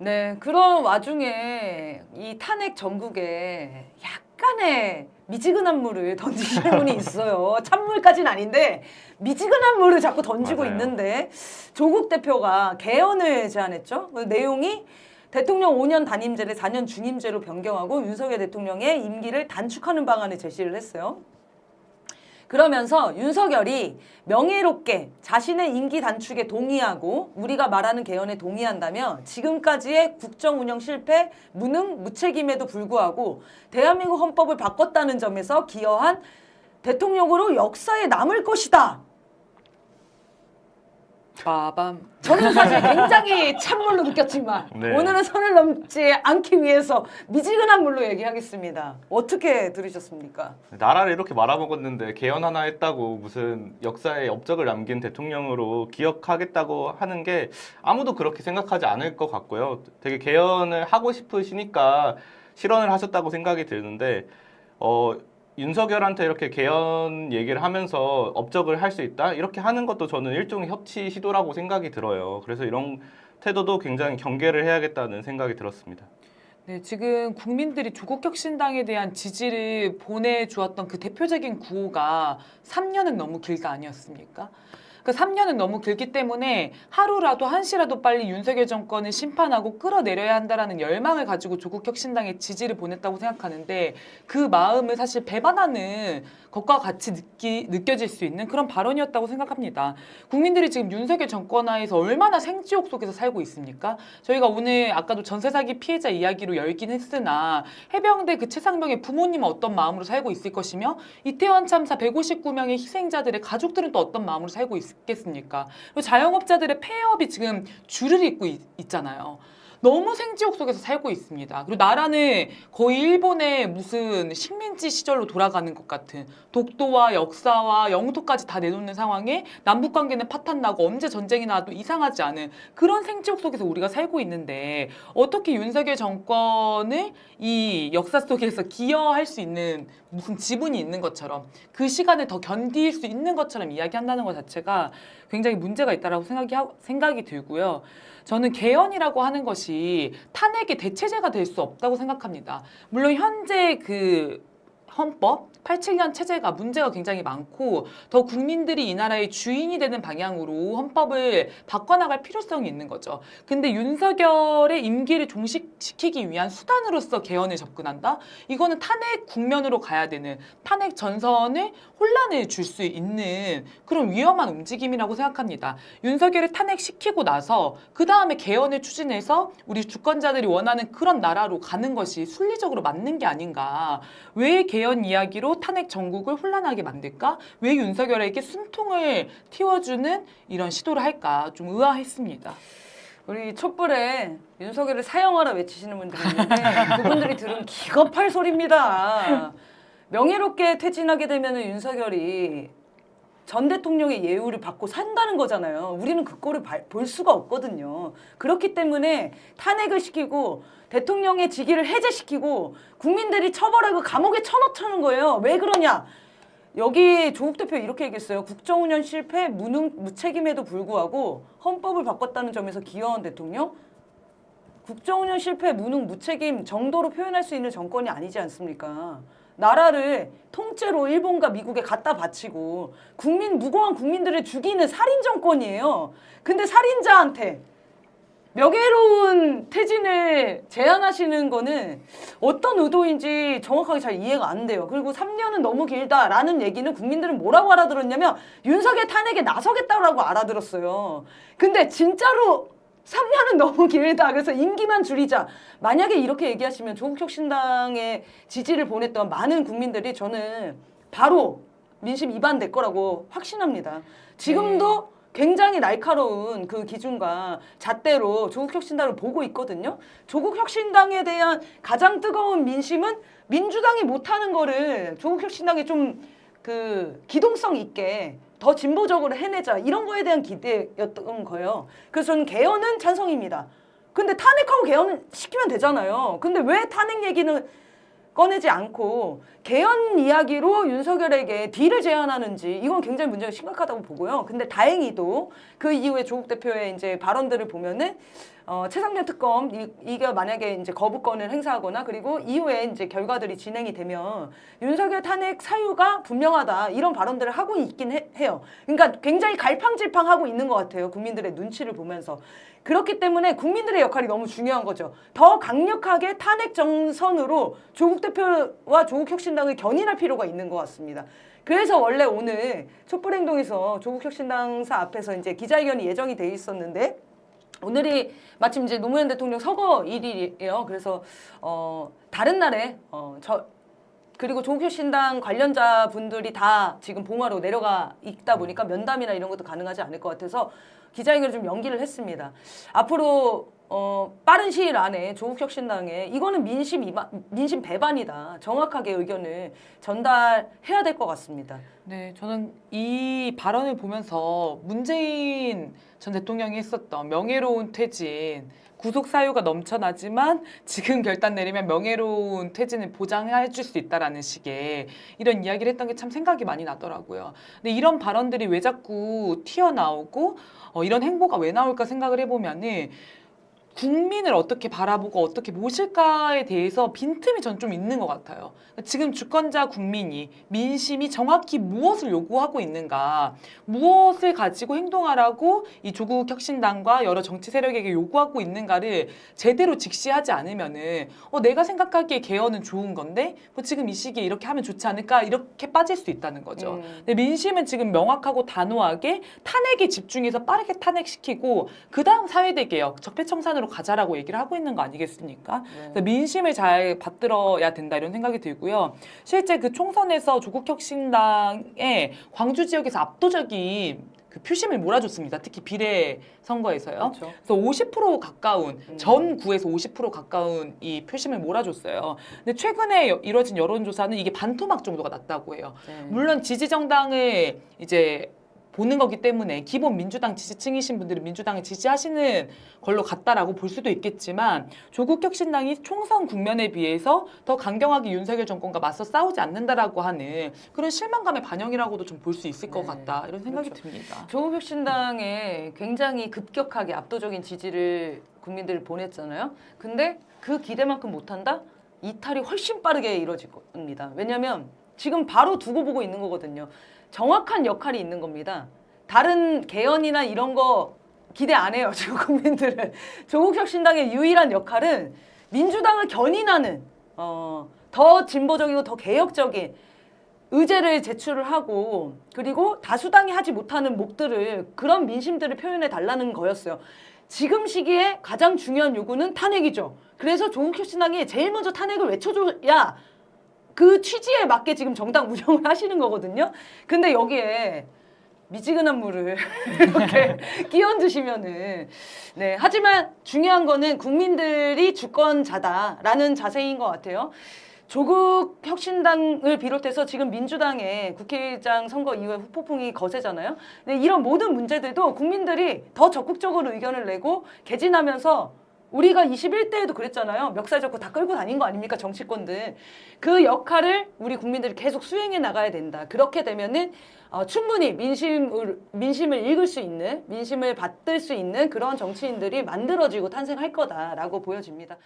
네, 그런 와중에 이 탄핵 전국에 약간의 미지근한 물을 던지시는 분이 있어요. 찬물까지는 아닌데 미지근한 물을 자꾸 던지고 맞아요. 있는데 조국 대표가 개헌을 제안했죠. 그 내용이 대통령 5년 단임제를 4년 중임제로 변경하고 윤석열 대통령의 임기를 단축하는 방안을 제시를 했어요. 그러면서 윤석열이 명예롭게 자신의 임기 단축에 동의하고 우리가 말하는 개헌에 동의한다면 지금까지의 국정 운영 실패, 무능, 무책임에도 불구하고 대한민국 헌법을 바꿨다는 점에서 기여한 대통령으로 역사에 남을 것이다. 빠밤. 저는 사실 굉장히 찬물로 느꼈지만 네. 오늘은 선을 넘지 않기 위해서 미지근한 물로 얘기하겠습니다. 어떻게 들으셨습니까? 나라를 이렇게 말아먹었는데 개헌 하나 했다고 무슨 역사에 업적을 남긴 대통령으로 기억하겠다고 하는 게 아무도 그렇게 생각하지 않을 것 같고요. 되게 개헌을 하고 싶으시니까 실언을 하셨다고 생각이 드는데 어, 윤석열한테 이렇게 개헌 얘기를 하면서 업적을 할 수 있다 이렇게 하는 것도 저는 일종의 협치 시도라고 생각이 들어요. 그래서 이런 태도도 굉장히 경계를 해야겠다는 생각이 들었습니다. 네, 지금 국민들이 조국혁신당에 대한 지지를 보내주었던 그 대표적인 구호가 3년은 너무 길다 아니었습니까? 그 3년은 너무 길기 때문에 하루라도 한시라도 빨리 윤석열 정권을 심판하고 끌어내려야 한다라는 열망을 가지고 조국 혁신당에 지지를 보냈다고 생각하는데 그 마음을 사실 배반하는 것과 같이 느끼, 느껴질 수 있는 그런 발언이었다고 생각합니다. 국민들이 지금 윤석열 정권 하에서 얼마나 생지옥 속에서 살고 있습니까? 저희가 오늘 아까도 전세 사기 피해자 이야기로 열긴 했으나 해병대 그 최상병의 부모님은 어떤 마음으로 살고 있을 것이며 이태원 참사 159명의 희생자들의 가족들은 또 어떤 마음으로 살고 있겠습니까? 그리고 자영업자들의 폐업이 지금 줄을 잇고 있, 있잖아요. 너무 생지옥 속에서 살고 있습니다. 그리고 나라는 거의 일본의 무슨 식민지 시절로 돌아가는 것 같은 독도와 역사와 영토까지 다 내놓는 상황에 남북 관계는 파탄나고 언제 전쟁이 나도 이상하지 않은 그런 생지옥 속에서 우리가 살고 있는데 어떻게 윤석열 정권을 이 역사 속에서 기여할 수 있는 무슨 지분이 있는 것처럼 그 시간을 더 견딜 수 있는 것처럼 이야기한다는 것 자체가 굉장히 문제가 있다라고 생각이 하- 생각이 들고요. 저는 개헌이라고 하는 것이 탄핵의 대체제가 될 수 없다고 생각합니다. 물론 현재 그 헌법 87년 체제가 문제가 굉장히 많고 더 국민들이 이 나라의 주인이 되는 방향으로 헌법을 바꿔나갈 필요성이 있는 거죠. 근데 윤석열의 임기를 종식시키기 위한 수단으로서 개헌을 접근한다? 이거는 탄핵 국면으로 가야 되는 탄핵 전선을 혼란을 줄 수 있는 그런 위험한 움직임이라고 생각합니다. 윤석열을 탄핵시키고 나서 그 다음에 개헌을 추진해서 우리 주권자들이 원하는 그런 나라로 가는 것이 순리적으로 맞는 게 아닌가. 왜 개헌 이야기로 탄핵 전국을 혼란하게 만들까? 왜 윤석열에게 숨통을 틔워주는 이런 시도를 할까? 좀 의아했습니다. 우리 촛불에 윤석열을 사형하라 외치시는 분들이 있는데 그분들이 들은 기겁할 소리입니다. 명예롭게 퇴진하게 되면 윤석열이 전 대통령의 예우를 받고 산다는 거잖아요. 우리는 그 발- 볼 수가 없거든요. 그렇기 때문에 탄핵을 시키고 대통령의 직위를 해제시키고 국민들이 처벌하고 감옥에 쳐넣자는 거예요. 왜 그러냐? 여기 조국 대표 이렇게 얘기했어요. 국정운영 실패, 무능, 무책임에도 불구하고 헌법을 바꿨다는 점에서 기여한 대통령? 국정운영 실패, 무능, 무책임 정도로 표현할 수 있는 정권이 아니지 않습니까? 나라를 통째로 일본과 미국에 갖다 바치고 국민 무고한 국민들을 죽이는 살인 정권이에요. 근데 살인자한테 명예로운 퇴진을 제안하시는 거는 어떤 의도인지 정확하게 잘 이해가 안 돼요. 그리고 3년은 너무 길다라는 얘기는 국민들은 뭐라고 알아들었냐면 윤석열 탄핵에 나서겠다라고 알아들었어요. 근데 진짜로 3년은 너무 길다. 그래서 임기만 줄이자. 만약에 이렇게 얘기하시면 조국혁신당에 지지를 보냈던 많은 국민들이 저는 바로 민심 위반될 거라고 확신합니다. 지금도 굉장히 날카로운 그 기준과 잣대로 조국혁신당을 보고 있거든요. 조국혁신당에 대한 가장 뜨거운 민심은 민주당이 못하는 거를 조국혁신당이 좀 그 기동성 있게 더 진보적으로 해내자 이런 거에 대한 기대였던 거예요. 그래서 저는 개헌은 찬성입니다. 근데 탄핵하고 개헌은 시키면 되잖아요. 근데 왜 탄핵 얘기는 꺼내지 않고 개헌 이야기로 윤석열에게 딜을 제안하는지 이건 굉장히 문제가 심각하다고 보고요. 근데 다행히도 그 이후에 조국 대표의 이제 발언들을 보면은 어, 최상병 특검 이, 이게 만약에 이제 거부권을 행사하거나 그리고 이후에 이제 결과들이 진행이 되면 윤석열 탄핵 사유가 분명하다 이런 발언들을 하고 있긴 해, 요 그러니까 굉장히 갈팡질팡하고 있는 것 같아요. 국민들의 눈치를 보면서 그렇기 때문에 국민들의 역할이 너무 중요한 거죠. 더 강력하게 탄핵 정선으로 조국 대표와 조국 혁신당을 견인할 필요가 있는 것 같습니다. 그래서 원래 오늘 촛불행동에서 조국 혁신당사 앞에서 이제 기자회견이 예정이 돼 있었는데 오늘이 마침 이제 노무현 대통령 서거일이에요. 그래서 어 다른 날에 어저 그리고 조국혁신당 관련자 분들이 다 지금 봉화로 내려가 있다 보니까 면담이나 이런 것도 가능하지 않을 것 같아서 기자회견을 좀 연기를 했습니다. 앞으로 어, 빠른 시일 안에 조국혁신당에 이거는 민심 이바, 민심 배반이다. 정확하게 의견을 전달해야 될 것 같습니다. 네, 저는 이 발언을 보면서 문재인 전 대통령이 했었던 명예로운 퇴진, 구속 사유가 넘쳐나지만 지금 결단 내리면 명예로운 퇴진을 보장해 줄 수 있다라는 식의 이런 이야기를 했던 게 참 생각이 많이 나더라고요. 근데 이런 발언들이 왜 자꾸 튀어나오고 어, 이런 행보가 왜 나올까 생각을 해보면은 국민을 어떻게 바라보고 어떻게 모실까에 대해서 빈틈이 전 좀 있는 것 같아요. 지금 주권자 국민이 민심이 정확히 무엇을 요구하고 있는가, 무엇을 가지고 행동하라고 이 조국 혁신당과 여러 정치 세력에게 요구하고 있는가를 제대로 직시하지 않으면은 어, 내가 생각하기에 개헌은 좋은 건데 뭐 지금 이 시기에 이렇게 하면 좋지 않을까 이렇게 빠질 수 있다는 거죠. 음. 근데 민심은 지금 명확하고 단호하게 탄핵에 집중해서 빠르게 탄핵시키고 그 다음 사회대 개혁, 적폐청산으로 가자라고 얘기를 하고 있는 거 아니겠습니까? 네. 민심을 잘 받들어야 된다 이런 생각이 들고요. 실제 그 총선에서 조국혁신당의 광주 지역에서 압도적인 그 표심을 몰아줬습니다. 특히 비례 선거에서요. 그렇죠. 그래서 50% 가까운 음. 전 구에서 50% 가까운 이 표심을 몰아줬어요. 근데 최근에 여- 이뤄진 여론조사는 이게 반토막 정도가 났다고 해요. 네. 물론 지지 정당을 이제 보는 거기 때문에 기본 민주당 지지층이신 분들은 민주당을 지지하시는 걸로 같다라고 볼 수도 있겠지만 조국 혁신당이 총선 국면에 비해서 더 강경하게 윤석열 정권과 맞서 싸우지 않는다라고 하는 그런 실망감의 반영이라고도 좀 볼 수 있을 것 네. 같다 이런 생각이 그렇죠. 듭니다. 조국 혁신당에 굉장히 급격하게 압도적인 지지를 국민들이 보냈잖아요. 근데 그 기대만큼 못한다? 이탈이 훨씬 빠르게 이뤄질 겁니다. 왜냐하면 지금 바로 두고 보고 있는 거거든요. 정확한 역할이 있는 겁니다. 다른 개헌이나 이런 거 기대 안 해요. 지금 국민들은. 조국혁 신당의 유일한 역할은 민주당을 견인하는 어, 더 진보적이고 더 개혁적인 의제를 제출을 하고 그리고 다수당이 하지 못하는 몫들을 그런 민심들을 표현해 달라는 거였어요. 지금 시기에 가장 중요한 요구는 탄핵이죠. 그래서 조국혁 신당이 제일 먼저 탄핵을 외쳐줘야 그 취지에 맞게 지금 정당 운영을 하시는 거거든요. 근데 여기에 미지근한 물을 이렇게 끼얹으시면은 네 하지만 중요한 거는 국민들이 주권자다라는 자세인 것 같아요. 조국 혁신당을 비롯해서 지금 민주당의 국회의장 선거 이후에 후폭풍이 거세잖아요. 근데 이런 모든 문제들도 국민들이 더 적극적으로 의견을 내고 개진하면서 우리가 21대에도 그랬잖아요. 멱살 잡고 다 끌고 다닌 거 아닙니까? 정치권들. 그 역할을 우리 국민들이 계속 수행해 나가야 된다. 그렇게 되면은 어, 충분히 민심을, 민심을 읽을 수 있는, 민심을 받들 수 있는 그런 정치인들이 만들어지고 탄생할 거다라고 보여집니다.